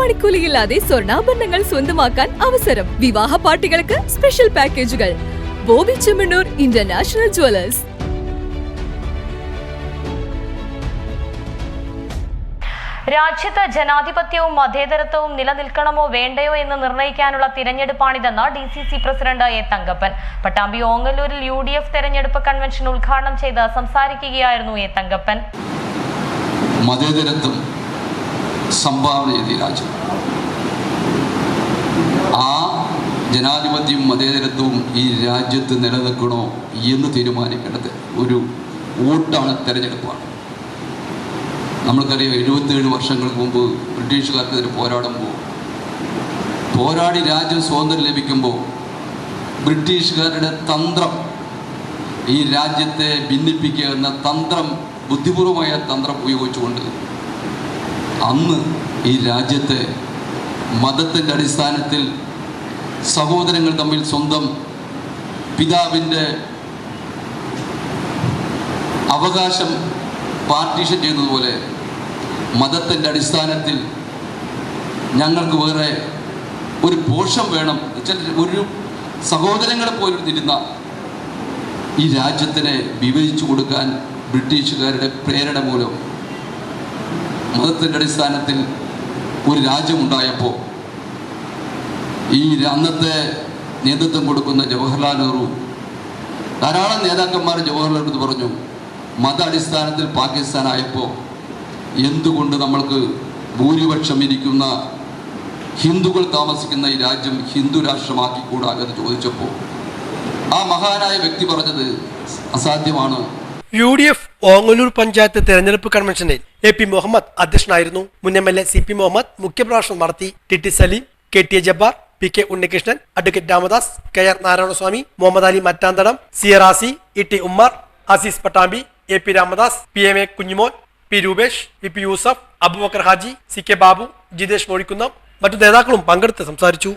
പണിക്കൂലിയില്ലാതെ സ്വർണാഭരണങ്ങൾ സ്വന്തമാക്കാൻ അവസരം. വിവാഹ പാർട്ടികൾക്ക് സ്പെഷ്യൽ പാക്കേജുകൾ ബോബി ചെമ്മണ്ണൂർ ഇന്റർനാഷണൽ ജുവലേഴ്സ് രാജ്യത്ത് ജനാധിപത്യവും മതേതരത്വവും നിലനിൽക്കണമോ വേണ്ടയോ എന്ന് നിർണയിക്കാനുള്ള തിരഞ്ഞെടുപ്പാണിതെന്ന് D C C president A Thankappan. Pattambi ഓങ്ങല്ലൂരിൽ U D F തെരഞ്ഞെടുപ്പ് കൺവെൻഷൻ ഉദ്ഘാടനം ചെയ്ത് സംസാരിക്കുകയായിരുന്നു എ തങ്കപ്പൻ. മതേതരത്വം സംഭാവന ചെയ്ത രാജ്യം. ആ ജനാധിപത്യവും മതേതരത്വവും ഈ രാജ്യത്ത് നിലനിൽക്കണോ എന്ന് തീരുമാനിക്കേണ്ടത് ഒരു വോട്ടാണ് തെരഞ്ഞെടുപ്പാണ്. നമ്മൾക്കറിയാം എഴുപത്തേഴ് വർഷങ്ങൾക്ക് മുമ്പ് ബ്രിട്ടീഷുകാർക്കെതിരെ പോരാടുമ്പോൾ പോരാടി രാജ്യം സ്വാതന്ത്ര്യം ലഭിക്കുമ്പോൾ ബ്രിട്ടീഷുകാരുടെ തന്ത്രം ഈ രാജ്യത്തെ ഭിന്നിപ്പിക്കുക എന്ന തന്ത്രം ബുദ്ധിപൂർവമായ തന്ത്രം ഉപയോഗിച്ചുകൊണ്ട് അന്ന് ഈ രാജ്യത്തെ മതത്തിന്റെ അടിസ്ഥാനത്തിൽ സഹോദരങ്ങൾ തമ്മിൽ സ്വന്തം പിതാവിന്റെ അവകാശം പാർട്ടീഷൻ ചെയ്യുന്നതുപോലെ മതത്തിന്റെ അടിസ്ഥാനത്തിൽ ഞങ്ങൾക്ക് വേറെ ഒരു പോഷം വേണം. ഒരു സഹോദരങ്ങളെ പോലും തിരുന്ന ഈ രാജ്യത്തിനെ വിഭജിച്ചു കൊടുക്കാൻ ബ്രിട്ടീഷുകാരുടെ പ്രേരണ മൂലം മതത്തിന്റെ അടിസ്ഥാനത്തിൽ ഒരു രാജ്യമുണ്ടായപ്പോൾ ഈ അന്നത്തെ നേതൃത്വം കൊടുക്കുന്ന ജവഹർലാൽ നെഹ്റു ധാരാളം നേതാക്കന്മാർ ജവഹർലാൽ നെഹ്റു പറഞ്ഞു മത അടിസ്ഥാനത്തിൽ പാകിസ്ഥാനായപ്പോൾ എന്തുകൊണ്ട് നമ്മൾക്ക് ഭൂരിപക്ഷം ഇരിക്കുന്ന ഹിന്ദുക്കൾ താമസിക്കുന്ന ഈ രാജ്യം ഹിന്ദു രാഷ്ട്രമാക്കിക്കൂടാ എന്ന് ചോദിച്ചപ്പോൾ ആ മഹാനായ വ്യക്തി പറഞ്ഞത് അസാധ്യമാണ്. U D F Ongallur panchayat തെരഞ്ഞെടുപ്പ് കൺവെൻഷനിൽ എ പി മുഹമ്മദ് അധ്യക്ഷനായിരുന്നു. മുൻ M L A C P Muhammad മുഖ്യപ്രഭാഷണം നടത്തി. T T Salim K T A Jabbar P K Unnikrishnan advocate Ramadas K R Narayanaswamy Muhammad Ali Mattanthadam C Razi E T Ummer Azeez Pattambi A P Ramadas P M A Kunjumon P Rupesh V P Yusuf Abubakar Haji C K Babu Jithesh Mozhikkunnam മറ്റു നേതാക്കളും പങ്കെടുത്ത് സംസാരിച്ചു.